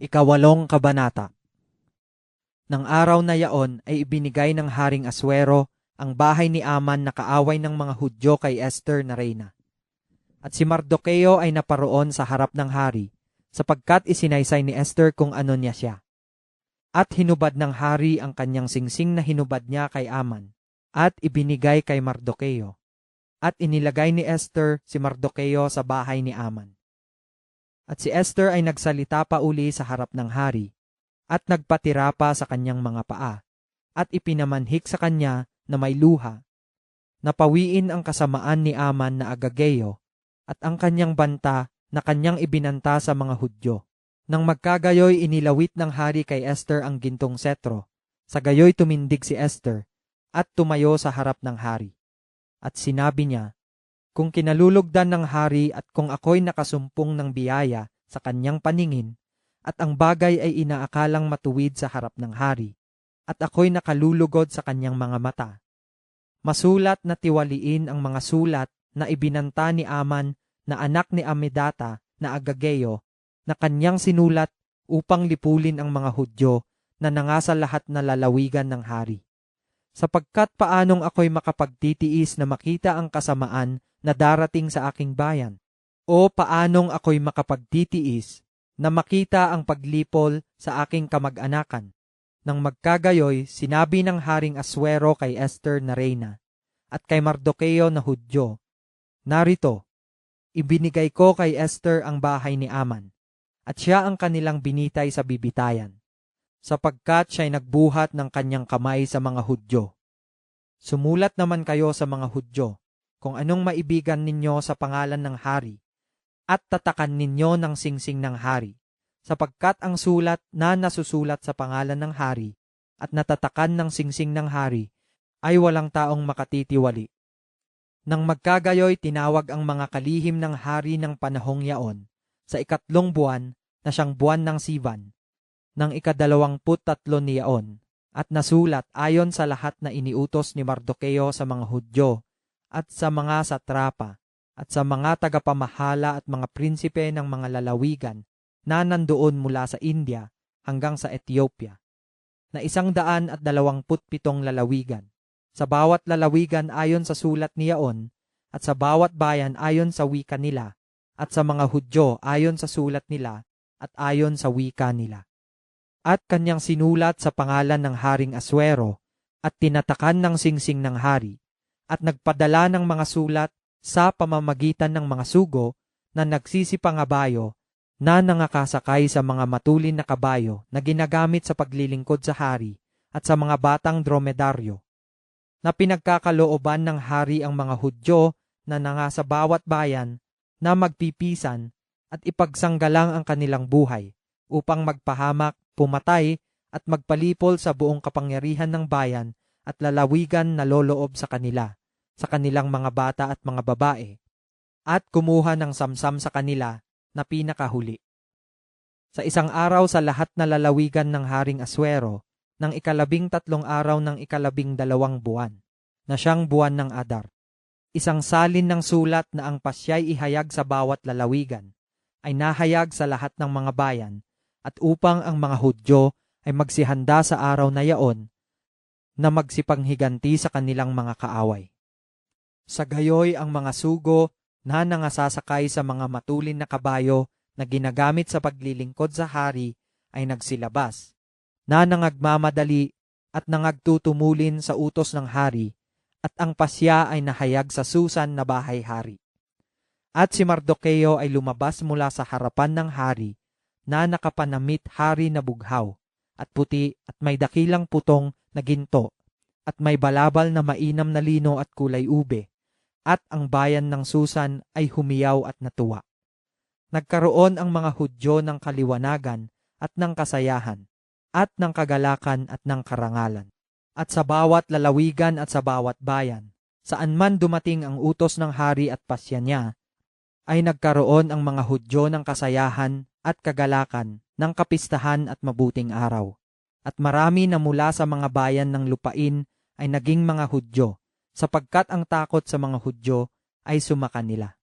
Ikawalong Kabanata Nang araw na yaon ay ibinigay ng Haring Aswero ang bahay ni Aman na kaaway ng mga Hudyo kay Esther na reyna. At si Mardokeo ay naparoon sa harap ng hari, sapagkat isinaysay ni Esther kung ano niya siya. At hinubad ng hari ang kanyang singsing na hinubad niya kay Aman, at ibinigay kay Mardokeo. At inilagay ni Esther si Mardokeo sa bahay ni Aman. At si Esther ay nagsalita pa uli sa harap ng hari, at nagpatira pa sa kanyang mga paa, at ipinamanhik sa kanya na may luha. Napawiin ang kasamaan ni Aman na Agageyo, at ang kanyang banta na kanyang ibinanta sa mga Hudyo. Nang magkagayoy inilawit ng hari kay Esther ang gintong setro, sa gayoy tumindig si Esther, at tumayo sa harap ng hari. At sinabi niya, kung kinalulugdan ng hari at kung ako'y nakasumpong ng biyaya sa kanyang paningin, at ang bagay ay inaakalang matuwid sa harap ng hari, at ako'y nakalulugod sa kanyang mga mata. Masulat na tiwaliin ang mga sulat na ibinanta ni Aman na anak ni Amidata na Agageyo na kanyang sinulat upang lipulin ang mga Hudyo na nangasa lahat na lalawigan ng hari. Sapagkat paanong ako'y makapagtitiis na makita ang kasamaan na darating sa aking bayan? O paanong ako'y makapagtitiis na makita ang paglipol sa aking kamag-anakan? Nang magkagayoy, sinabi ng Haring Aswero kay Esther na reyna at kay Mardokeo na Hudyo, Narito, ibinigay ko kay Esther ang bahay ni Aman, at siya ang kanilang binitay sa bibitayan, sapagkat siya'y nagbuhat ng kanyang kamay sa mga Hudyo. Sumulat naman kayo sa mga Hudyo, kung anong maibigan ninyo sa pangalan ng hari, at tatakan ninyo ng singsing ng hari, sapagkat ang sulat na nasusulat sa pangalan ng hari at natatakan ng singsing ng hari ay walang taong makatitiwali. Nang magkagayoy tinawag ang mga kalihim ng hari ng panahong yaon sa ikatlong buwan na siyang buwan ng Sivan, ng ikadalawamput tatlo ni yaon, at nasulat ayon sa lahat na iniutos ni Mardokeo sa mga Hudyo at sa mga satrapa at sa mga tagapamahala at mga prinsipe ng mga lalawigan na nandoon mula sa India hanggang sa Ethiopia, na isang daan at dalawamput pitong lalawigan. Sa bawat lalawigan ayon sa sulat ni Yaon, at sa bawat bayan ayon sa wika nila, at sa mga Hudyo ayon sa sulat nila, at ayon sa wika nila. At kanyang sinulat sa pangalan ng Haring Aswero, at tinatakan ng singsing ng hari, at nagpadala ng mga sulat sa pamamagitan ng mga sugo na nagsisipangabayo na nangakasakay sa mga matulin na kabayo na ginagamit sa paglilingkod sa hari at sa mga batang dromedaryo. Na pinagkakalooban ng hari ang mga Hudyo na nanga sa bawat bayan na magpipisan at ipagsanggalang ang kanilang buhay upang magpahamak, pumatay at magpalipol sa buong kapangyarihan ng bayan at lalawigan na loloob sa kanila sa kanilang mga bata at mga babae, at kumuha ng samsam sa kanila na pinakahuli. Sa isang araw sa lahat na lalawigan ng Haring Aswero, ng ikalabing tatlong araw ng ikalabing dalawang buwan, na siyang buwan ng Adar. Isang salin ng sulat na ang pasyay ihayag sa bawat lalawigan, ay nahayag sa lahat ng mga bayan, at upang ang mga Hudyo ay magsihanda sa araw na yaon, na magsipanghiganti sa kanilang mga kaaway. Sa gayoy ang mga sugo na nangasasakay sa mga matulin na kabayo na ginagamit sa paglilingkod sa hari ay nagsilabas, na nangagmamadali at nangagtutumulin sa utos ng hari, at ang pasya ay nahayag sa Susan na bahay-hari. At si Mardokeo ay lumabas mula sa harapan ng hari, na nakapanamit hari na bughaw, at puti at may dakilang putong na ginto, at may balabal na mainam na lino at kulay ube, at ang bayan ng Susan ay humiyaw at natuwa. Nagkaroon ang mga Hudyo ng kaliwanagan at ng kasayahan, at ng kagalakan at ng karangalan. At sa bawat lalawigan at sa bawat bayan, saan man dumating ang utos ng hari at pasya niya, ay nagkaroon ang mga Hudyo ng kasayahan at kagalakan ng kapistahan at mabuting araw. At marami na mula sa mga bayan ng lupain ay naging mga Hudyo sapagkat ang takot sa mga Hudyo ay sumaka nila.